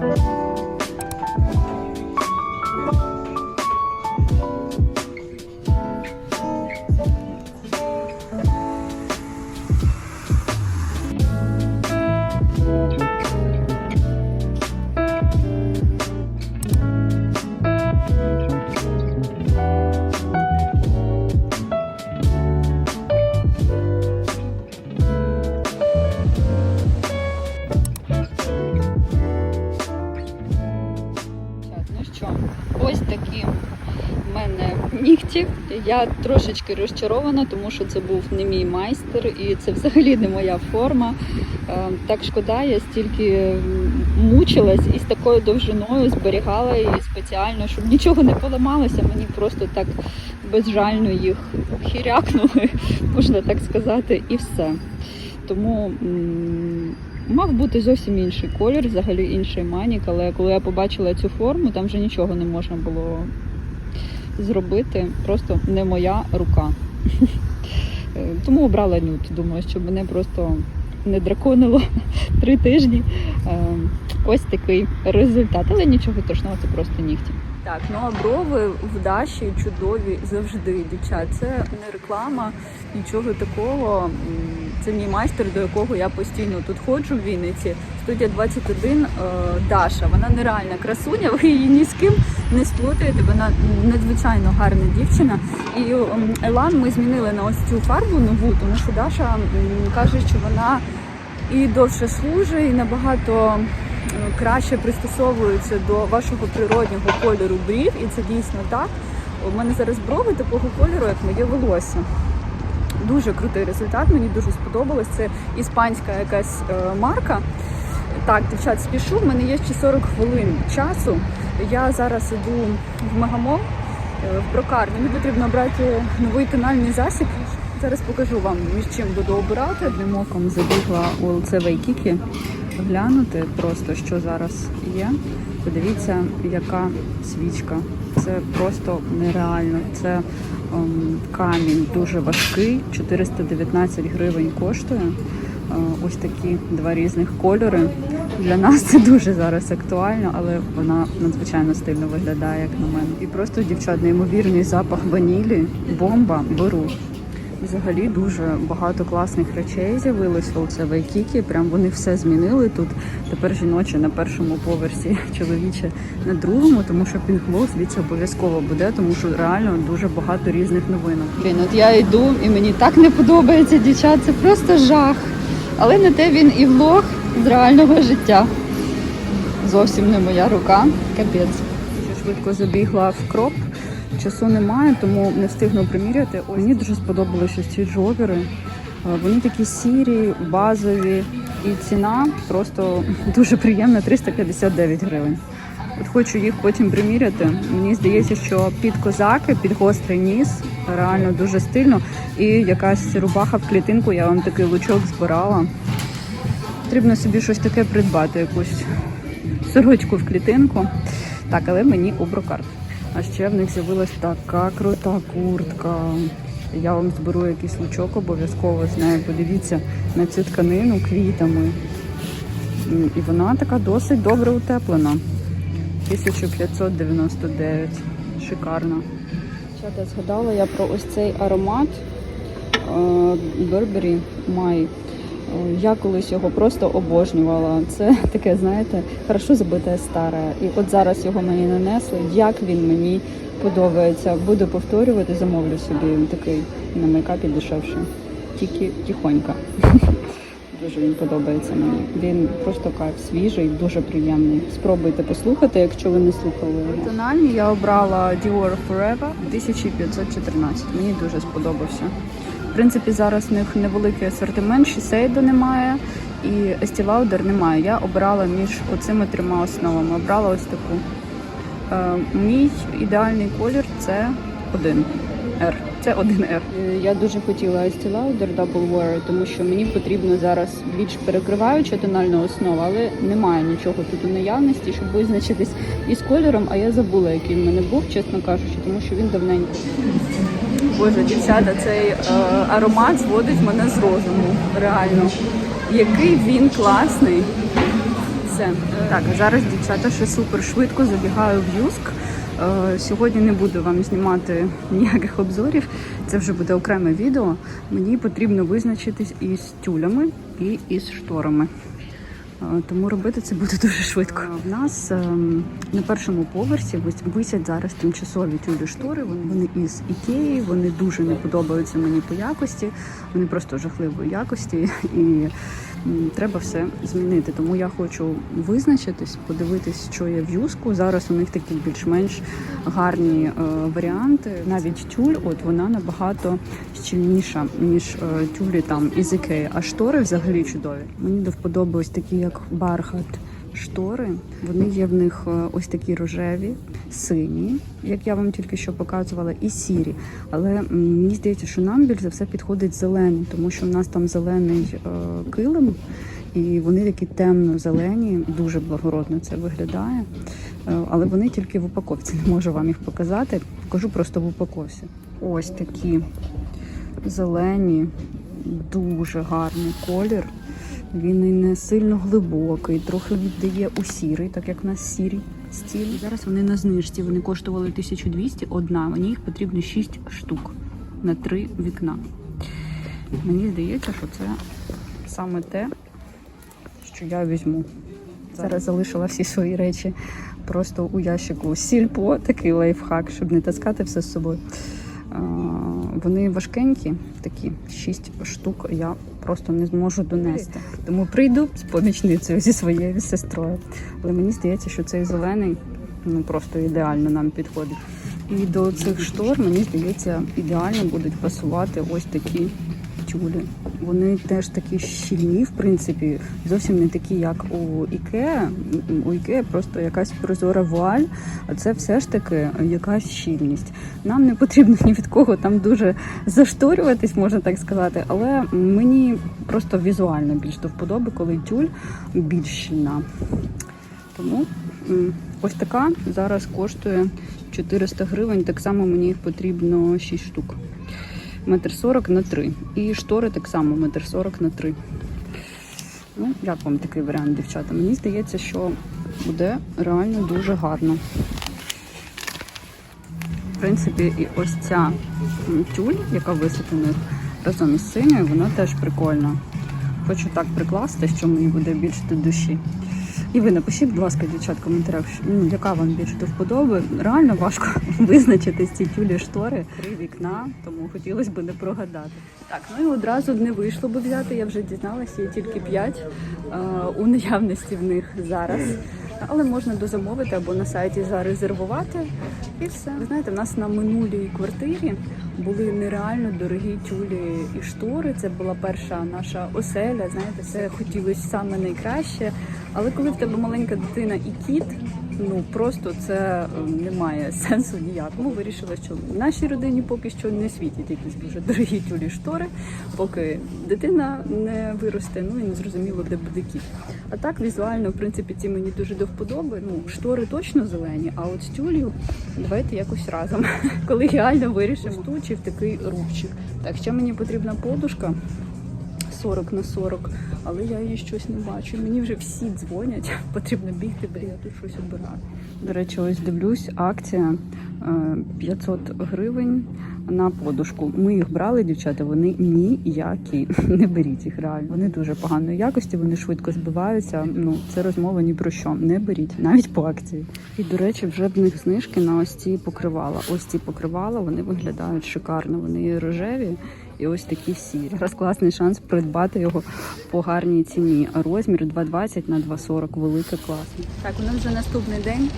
Так, що, ось такі в мене нігті. Я трошечки розчарована, тому що це був не мій майстер і це взагалі не моя форма. Е, Так шкода, я стільки мучилась і з такою довжиною зберігала її спеціально, щоб нічого не поламалося. Мені просто так безжально їх хірякнули, можна так сказати, і все. Тому мав бути зовсім інший колір, взагалі інший манік, але коли я побачила цю форму, там вже нічого не можна було зробити. Просто не моя рука. Тому обрала нюд. Думаю, що мене просто не драконило три тижні. Е, Ось такий результат. Але нічого страшного, це просто нігті. Так, ну а брови в Даші чудові завжди, дівчат. Це не реклама, нічого такого. Це мій майстер, до якого я постійно тут ходжу в Вінниці. Студія 21 е, Даша. Вона нереальна красуня, ви її ні з ким не сплутаєте. Вона надзвичайно гарна дівчина. І ем, Елан ми змінили на ось цю фарбу нову, тому що Даша каже, що вона і довше служить, і набагато краще пристосовується до вашого природнього кольору брів, і це дійсно так. У мене зараз брови такого кольору, як моє волосся. Дуже крутий результат, мені дуже сподобалось. Це іспанська якась е, марка. Так, дівчат, спішу. В мене є ще 40 хвилин часу. Я зараз іду в Мегамол, е, в брокарню. Мені потрібно брати новий тональний засіб. Зараз покажу вам, між чим буду обирати. Одним оком забігла у ЛЦ Вайкікі глянути просто, що зараз є. Подивіться, яка свічка. Це просто нереально. Це камінь дуже важкий, 419 гривень коштує. Е, Ось такі два різних кольори. Для нас це дуже зараз актуально, але вона надзвичайно стильно виглядає, як на мене. І просто дівчат, неймовірний запах ванілі, бомба, беру. Взагалі дуже багато класних речей з'явилося у це Вайкікі. Прям вони все змінили тут. Тепер жіноче на першому поверсі, чоловіче на другому, тому що пінквол звідси обов'язково буде, тому що реально дуже багато різних новинок. Блін, от я йду і мені так не подобається дівчат, це просто жах. Але на те він і влог з реального життя. Зовсім не моя рука. Капець. Швидко забігла в кроп. Часу немає, тому не встигну приміряти. Ось мені дуже сподобалися ці джогери. Е, Вони такі сірі, базові, і ціна просто дуже приємна 359 гривень. От хочу їх потім приміряти. Мені здається, що під козаки, під гострий ніс, реально дуже стильно. І якась рубаха в клітинку, я вам такий лучок збирала. Потрібно собі щось таке придбати, якусь сорочку в клітинку. Так, але мені у брокарт. А ще в них з'явилась така крута куртка. Я вам зберу якийсь лучок обов'язково з нею. Подивіться на цю тканину квітами. І вона така досить добре утеплена. 1599. Шикарно. Чата згадала я про ось цей аромат е, Burberry My. Я колись його просто обожнювала. Це таке, знаєте, хорошо забите старе. І от зараз його мені нанесли. Як він мені подобається. Буду повторювати, замовлю собі такий на мейкапі дешевше. Тільки тихонько. Дуже він подобається мені. Він просто кайф свіжий, дуже приємний. Спробуйте послухати, якщо ви не слухали. його. Тональні я обрала Dior Forever 1514. Мені дуже сподобався. В принципі, зараз в них невеликий асортимент, Шісейду немає і Lauder немає. Я обрала між оцими трьома основами. Обрала ось таку. Е, мій ідеальний колір це один R. Це один R. Я дуже хотіла Estee Lauder Double Wear, тому що мені потрібно зараз більш перекриваюча тональна основа, але немає нічого тут у наявності, щоб визначитись із кольором. А я забула, який в мене був, чесно кажучи, тому що він давненько. Боже, дівчата, цей е, аромат зводить мене з розуму. Реально. Який він класний. все. Так, зараз дівчата ще супер швидко забігаю в Юск. Е, Сьогодні не буду вам знімати ніяких обзорів. Це вже буде окреме відео. Мені потрібно визначитись із тюлями і із шторами. Е, Тому робити це буде дуже швидко. В нас ем, на першому поверсі вис- висять зараз тимчасові тюлі штори. Вони, із ікеї, вони дуже не подобаються мені по якості. Вони просто жахливої якості і треба все змінити. Тому я хочу визначитись, подивитись, що є в юску. Зараз у них такі більш-менш гарні е, варіанти. Навіть тюль, от вона набагато щільніша, ніж е, тюлі там із ікеї. А штори взагалі чудові. Мені до вподоби такі, як бархат. Штори, вони є в них е, ось такі рожеві, сині, як я вам тільки що показувала, і сірі. Але мені здається, що нам більш за все підходить зелений, тому що в нас там зелений е, килим, і вони такі темно-зелені, дуже благородно це виглядає. Е, але вони тільки в упаковці. Не можу вам їх показати. Покажу просто в упаковці. Ось такі зелені, дуже гарний колір. Він і не сильно глибокий, трохи віддає у сірий, так як в нас сірі стіль. Зараз вони на знижці. Вони коштували 1200 одна. Мені їх потрібно 6 штук на 3 вікна. Мені здається, що це саме те, що я візьму. Зараз залишила всі свої речі просто у ящику сільпо, такий лайфхак, щоб не таскати все з собою. Вони важкенькі, такі шість штук я просто не зможу донести. Тому прийду з помічницею зі своєю сестрою. Але мені здається, що цей зелений ну просто ідеально нам підходить. І до цих штор, мені здається, ідеально будуть пасувати ось такі тюлі. Вони теж такі щільні, в принципі, зовсім не такі, як у Ікеа. У Ікеа просто якась прозора вуаль, а це все ж таки якась щільність. Нам не потрібно ні від кого там дуже зашторюватись, можна так сказати, але мені просто візуально більш до вподоби, коли тюль більш щільна. Тому ось така зараз коштує 400 гривень. Так само мені їх потрібно 6 штук. Метр сорок на 3. І штори так само метр сорок на 3. Ну, як вам такий варіант, дівчата? Мені здається, що буде реально дуже гарно. В принципі, і ось ця тюль, яка них разом із синьою, вона теж прикольна. Хочу так прикласти, що мені буде більш до душі. І ви напишіть, будь ласка, дівчат, в коментарях, ну, яка вам більше до вподоби. Реально важко визначити ці тюлі штори три вікна, тому хотілося б не прогадати. Так, ну і одразу не вийшло би взяти. Я вже дізналася, є тільки п'ять е, у наявності в них зараз. Але можна дозамовити або на сайті зарезервувати. І все. Ви знаєте, в нас на минулій квартирі були нереально дорогі тюлі і штори. Це була перша наша оселя. Знаєте, все хотілося саме найкраще. Але коли в тебе маленька дитина і кіт, ну просто це е, не має сенсу ніякого. Вирішила, що в нашій родині поки що не світять якісь дуже дорогі тюлі штори, поки дитина не виросте, ну і не зрозуміло, де буде кіт. А так візуально, в принципі, ці мені дуже до вподоби. Ну, штори точно зелені, а от з тюлів давайте якось разом колегіально вирішимо ту чи в такий рубчик. Так, ще мені потрібна подушка. 40 на 40, але я її щось не бачу. Мені вже всі дзвонять, потрібно бігти, бо я тут щось обираю. До речі, ось дивлюсь, акція е, 500 гривень на подушку. Ми їх брали, дівчата, вони ніякі. Не беріть їх реально. Вони дуже поганої якості, вони швидко збиваються. Ну, це розмова ні про що. Не беріть, навіть по акції. І, до речі, вже в них знижки на ось ці покривала. Ось ці покривала, вони виглядають шикарно. Вони рожеві і ось такі сірі. Зараз класний шанс придбати його по гарній ціні. Розмір 2,20 на 2,40. Велике класно. Так, у нас вже наступний день.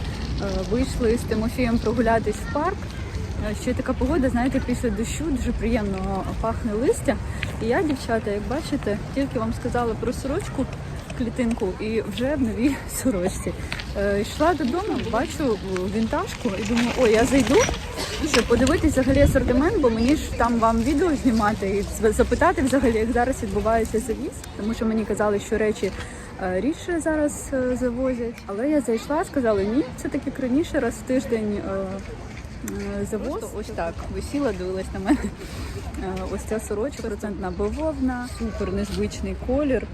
Е, Вийшли з Тимофієм прогулятись в парк. Е, Ще така погода, знаєте, після дощу дуже приємно пахне листя. І я, дівчата, як бачите, тільки вам сказала про сорочку клітинку і вже в новій сорочці. Е, Йшла додому, бачу вінтажку і думаю, ой, я зайду, щоб подивитись взагалі асортимент, бо мені ж там вам відео знімати і запитати взагалі, як зараз відбувається завіз, тому що мені казали, що речі е, рідше зараз е, завозять. Але я зайшла, сказали, ні, це таки раніше, раз в тиждень. Завоз ось так висіла, дивилась на мене. Ось ця сорочка, процентна бавовна, супер незвичний колір.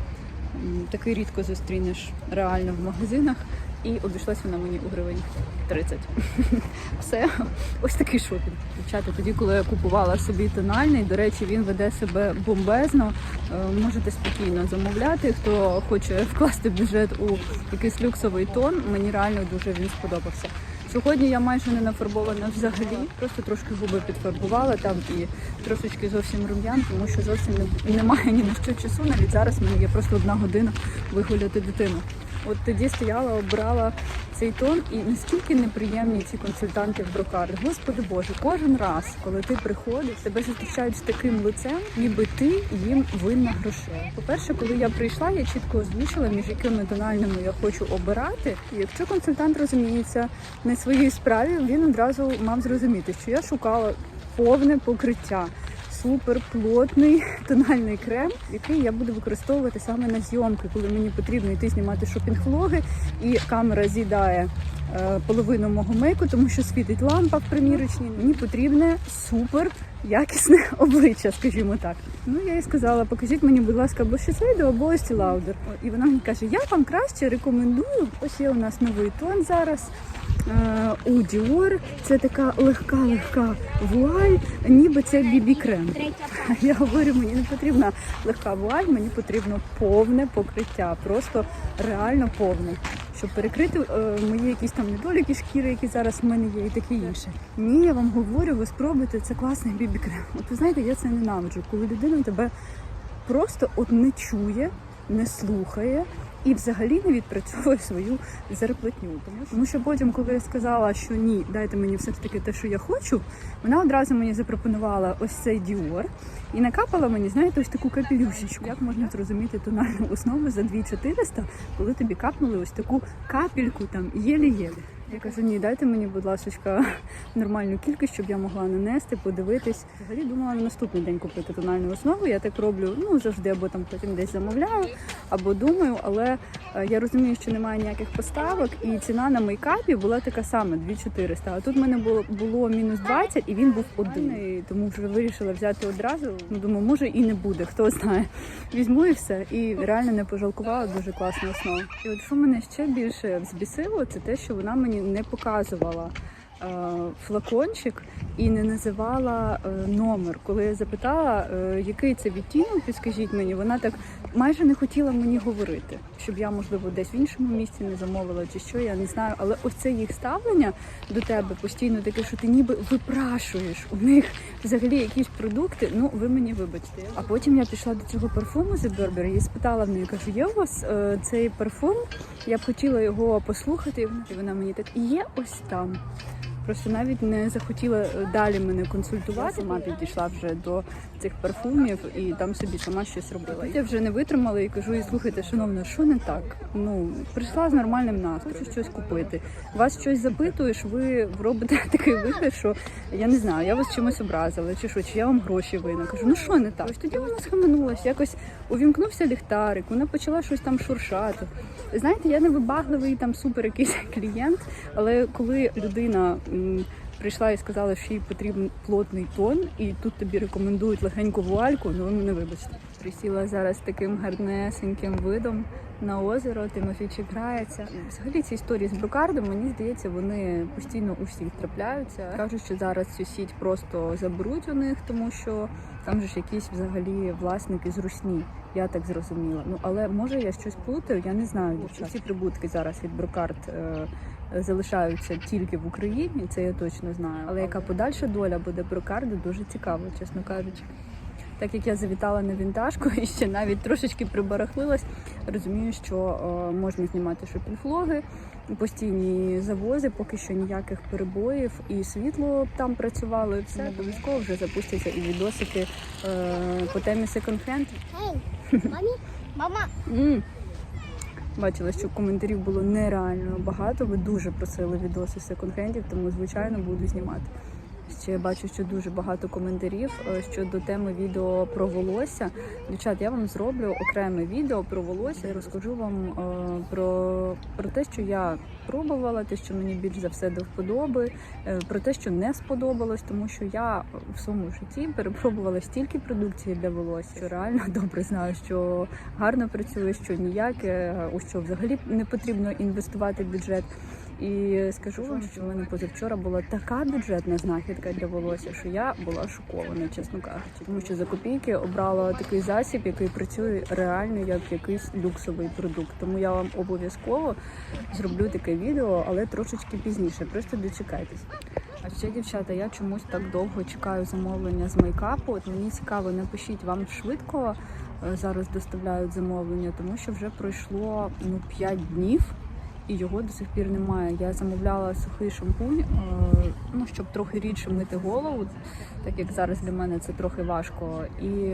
Такий рідко зустрінеш реально в магазинах. І обійшлась вона мені у гривень 30. Все, ось такий шопінг. Дівчата, тоді, коли я купувала собі тональний, до речі, він веде себе бомбезно. Е, Можете спокійно замовляти. Хто хоче вкласти бюджет у якийсь люксовий тон, мені реально дуже він сподобався. Сьогодні я майже не нафарбована взагалі, просто трошки губи підфарбувала там і трошечки зовсім рум'ян, тому що зовсім немає ні на що часу. Навіть зараз мені є просто одна година вигуляти дитину. От тоді стояла, обрала цей тон, і наскільки неприємні ці консультанти в брокард. Господи Боже, кожен раз, коли ти приходиш, тебе зустрічають з таким лицем, ніби ти їм винна грошей. По-перше, коли я прийшла, я чітко озвучила, між якими тональними я хочу обирати. І якщо консультант розуміється на своїй справі, він одразу мав зрозуміти, що я шукала повне покриття. Супер плотний тональний крем, який я буду використовувати саме на зйомки, коли мені потрібно йти знімати шопінг-влоги, і камера з'їдає е, половину мого мейку, тому що світить лампа в примірочній. Мені потрібне супер якісне обличчя, скажімо так. Ну я їй сказала, покажіть мені, будь ласка, або Shiseido, або Estee Lauder. І вона мені каже, я вам краще рекомендую. Ось є у нас новий тон зараз. Е, У Dior це така легка-легка вуаль, ніби це бібі крем. Я говорю, мені не потрібна легка вуаль, мені потрібно повне покриття, просто реально повне, щоб перекрити е, мої якісь там недоліки шкіри, які зараз в мене є, і таке інше. Ні, я вам говорю, ви спробуйте, це класний бібі крем. От ви знаєте, я це ненавиджу, коли людина тебе просто от не чує, не слухає. І взагалі не відпрацьовує свою зарплатню. Тому, що потім, коли я сказала, що ні, дайте мені все ж таки те, що я хочу, вона одразу мені запропонувала ось цей діор і накапала мені, знаєте, ось таку капелюшечку. Як можна зрозуміти тональну основу за 2400, коли тобі капнули ось таку капельку там єлі-єлі. Я кажу, ні, дайте мені, будь ласка, нормальну кількість, щоб я могла нанести, подивитись. Взагалі думала на наступний день купити тональну основу. Я так роблю ну завжди, або там потім десь замовляю, або думаю, але е, я розумію, що немає ніяких поставок, і ціна на мейкапі була така сама 2400. А тут в мене було було мінус 20, і він був один. Тому вже вирішила взяти одразу. Ну думаю, може і не буде, хто знає. Візьму і все. І реально не пожалкувала дуже класна основа. І от що мене ще більше взбісило, це те, що вона мені не показувала. Е, Флакончик і не називала е, номер. Коли я запитала, е, який це відтінок, підскажіть мені, вона так майже не хотіла мені говорити, щоб я, можливо, десь в іншому місці не замовила чи що, я не знаю. Але ось це їх ставлення до тебе постійно таке, що ти ніби випрашуєш у них взагалі якісь продукти. Ну, ви мені вибачте. А потім я пішла до цього парфуму з Burberry і спитала в неї, кажу, є у вас цей парфум? Я б хотіла його послухати. І вона мені так і є ось там. Просто навіть не захотіла е, далі мене консультувати. Сама підійшла вже до цих парфумів і там собі сама щось робила. Я вже не витримала і кажу: і слухайте, шановна, що не так? Ну прийшла з нормальним настроєм, хочу щось купити. Вас щось запитуєш, ви робите такий вигляд, що я не знаю, я вас чимось образила, чи що, чи я вам гроші винна. Кажу, ну що не так? Ось тоді вона схаменулась, якось увімкнувся ліхтарик, вона почала щось там шуршати. Знаєте, я не вибагливий там супер якийсь клієнт, але коли людина прийшла і сказала, що їй потрібен плотний тон, і тут тобі рекомендують легеньку вуальку, ну ви мене вибачте. Присіла зараз таким гарнесеньким видом на озеро, Тимофійчик грається. Взагалі ці історії з брокардом, мені здається, вони постійно у всіх трапляються. Кажуть, що зараз цю сіть просто заберуть у них, тому що там же ж якісь взагалі власники з русні. Я так зрозуміла. Ну але може я щось плутаю, я не знаю. Ці прибутки зараз від брокард е, залишаються тільки в Україні, це я точно знаю. Але яка подальша доля буде брокарду, дуже цікаво, чесно кажучи. Так як я завітала на вінтажку і ще навіть трошечки прибарахлилась, розумію, що е, можна знімати шопінг-влоги, постійні завози, поки що ніяких перебоїв, і світло там працювало, і все обов'язково вже запустяться і відосики е, по темі секонд-хенд. Мамі, мама, Бачила, що коментарів було нереально багато. Ви дуже просили відоси секонд-хендів, тому звичайно буду знімати. Ще я бачу, що дуже багато коментарів е, щодо теми відео про волосся. Дівчат, я вам зроблю окреме відео про волосся і розкажу вам е, про, про те, що я пробувала, те, що мені більш за все до вподоби, е, про те, що не сподобалось, тому що я в своєму житті перепробувала стільки продукції для волосся, що реально добре знаю, що гарно працює, що ніяке, у що взагалі не потрібно інвестувати бюджет. І скажу вам, що в мене позавчора була така бюджетна знахідка для волосся, що я була шокована, чесно кажучи. Тому що за копійки обрала такий засіб, який працює реально як якийсь люксовий продукт. Тому я вам обов'язково зроблю таке відео, але трошечки пізніше. Просто дочекайтесь. А ще, дівчата, я чомусь так довго чекаю замовлення з мейкапу. От мені цікаво, напишіть вам швидко е, зараз доставляють замовлення, тому що вже пройшло ну 5 днів. І його до сих пір немає. Я замовляла сухий шампунь, е, ну щоб трохи рідше мити голову, так як зараз для мене це трохи важко. І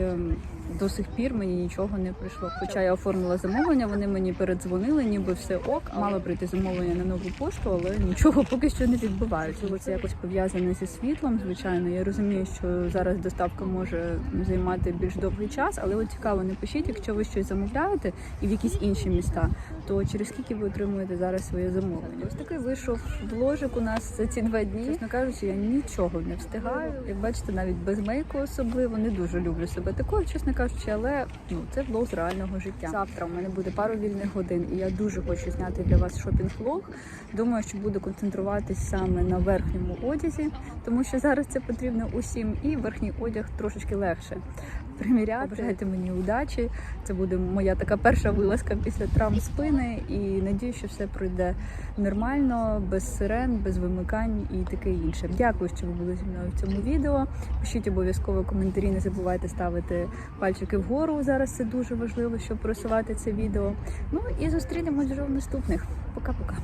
до сих пір мені нічого не прийшло. Хоча я оформила замовлення, вони мені передзвонили, ніби все ок. Мало прийти замовлення на нову пошту, але нічого поки що не відбувається. Це якось пов'язане зі світлом. Звичайно, я розумію, що зараз доставка може займати більш довгий час, але от цікаво, напишіть, якщо ви щось замовляєте і в якісь інші міста, то через скільки ви отримуєте зараз своє замовлення? Ось такий вийшов вложик у нас за ці два дні. Чесно кажучи, я нічого не встигаю. Як бачите, навіть без мейку особливо не дуже люблю себе такою, чесно кажучи, але ну це влог з реального життя. Завтра у мене буде пару вільних годин, і я дуже хочу зняти для вас шопінг-влог. Думаю, що буду концентруватись саме на верхньому одязі, тому що зараз це потрібно усім, і верхній одяг трошечки легше приміряти. Бажайте мені удачі. Це буде моя така перша вилазка після травм спини. І надію, що все пройде нормально, без сирен, без вимикань і таке інше. Дякую, що ви були зі мною в цьому відео. Пишіть обов'язково коментарі, не забувайте ставити пальчики вгору. Зараз це дуже важливо, щоб просувати це відео. Ну і зустрінемось вже в наступних. Пока-пока.